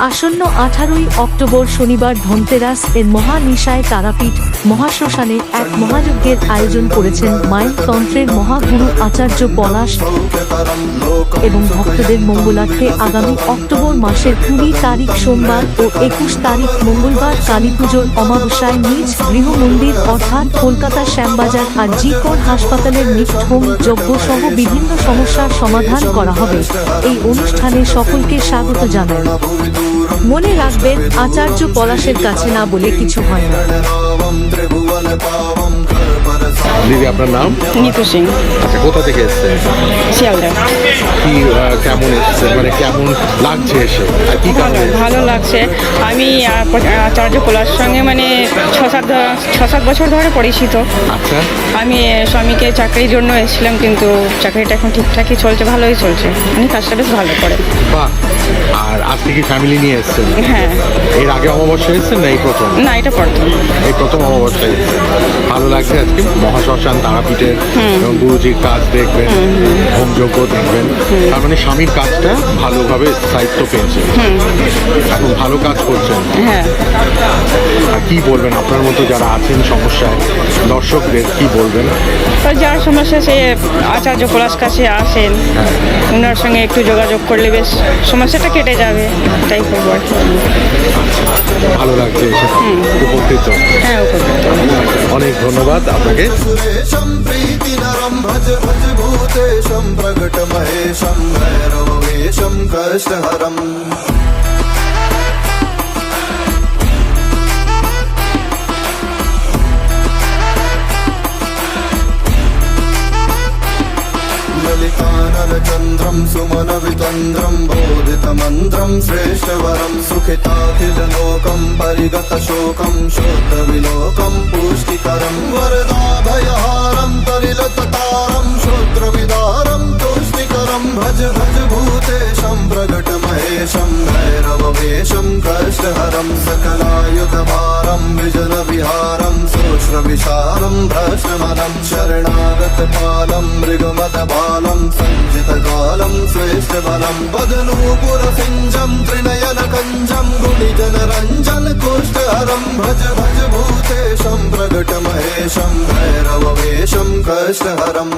আসন্ন আঠারোই অক্টোবর শনিবার ধনতেরাস এর মহানিশায় তারাপীঠ মহাশ্মশানে এক মহাযজ্ঞের আয়োজন করেছেন মাইল তন্ত্রের মহাগুরু আচার্য পলাশ এবং ভক্তদের মঙ্গলার্থে আগামী অক্টোবর মাসের কুড়ি তারিখ সোমবার ও একুশ তারিখ মঙ্গলবার কালী পুজোর অমাবস্যায় নিজ গৃহমন্দির অর্থাৎ কলকাতা শ্যামবাজার আর জি কর হাসপাতালের হোম যজ্ঞ সহ বিভিন্ন সমস্যার সমাধান করা হবে। এই অনুষ্ঠানে সকলকে স্বাগত জানাই। মনে রাখবেন আচার্য পলাশের কাছে না বলে কিছু হয় না। দিদি আপনার নাম? নিতু সিং। আচ্ছা কোথা থেকে এসছেন? শিয়ালদা। কি কেমন এসছেন? মানে কেমন লাগছে এসে? আর কি ভালো ভালো লাগছে। আমি আচার্য পোলার সঙ্গে মানে ছ সাত ছ সাত বছর ধরে পরিচিত। আচ্ছা। আমি স্বামীকে চাকরির জন্য এসেছিলাম কিন্তু চাকরিটা এখন ঠিকঠাকই চলছে ভালোই চলছে। উনি কাজটা বেশ ভালো করে বাহ! আর কি ফ্যামিলি নিয়ে এসছেন? হ্যাঁ। এর আগে অমাবস্যা এসছেন না এই প্রথম? না এটা প্রথম। এই প্রথম অমাবস্যা এসছেন ভালো লাগছে আজকে। মহাশ্মশান তারাপীঠের এবং গুরুজির কাজ দেখবেন হোমযজ্ঞ দেখবেন। তার মানে স্বামীর কাজটা ভালোভাবে স্থায়িত্ব পেয়েছে। এখন ভালো কাজ করছেন। হ্যাঁ। আর কি বলবেন? আপনার মতো যারা আছেন সমস্যায় দর্শকদের কি বলবেন তো যার সমস্যা সে আচার্য পোলাস কাছে আসেন ওনার সঙ্গে একটু যোগাযোগ করলে বেশ সমস্যাটা কেটে যাবে তাই করবো আর কি। ভালো লাগছে এসে উপকৃত হ্যাঁ উপকৃত অনেক ধন্যবাদ আপনাকে सुरेशं प्रीतिनरं भज भज भूतेशं प्रकटमहेशं भैरववेशं कष्टहरम् ललितानलचन्द्रं सुमनवितन्द्रं बोधितमन्त्रं श्रेष्ठवरं सुखिताखिललोकं परिगतशोकं शोद्धविलोकं पुष्टिकरं वरदाभयहारं तरिलततारं शोत्रविदारं सोश्रविशारं भ्रष्टमनं शरणागतपालं मृगमदबालं सञ्जितकालं श्रेष्ठबलं वदनूपुरसिञ्जं त्रिनयनकञ्जं गुणिजनरञ्जन कोष्ठहरं भज भज भूतेशं प्रकटमहेशं भैरववेशं कष्टहरम्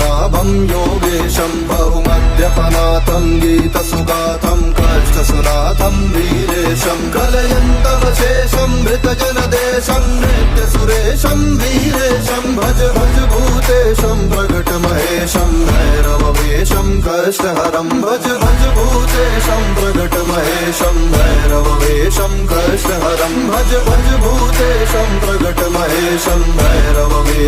नाभं योगेशं भगुमद्यपनाथं गीतसुदातं कष्टसुदातं वीरेशं कलयन्तमशेषं भृतजनदेशं नृत्यसुरेशं वीरेशं भज भज भूतेशं प्रकटमहेशं भैरववे शं कर्षहरं भज भज भूते शं प्रकटमहेशं भैरववे शं भज भज भूते शं प्रकटमहेशं भैरववे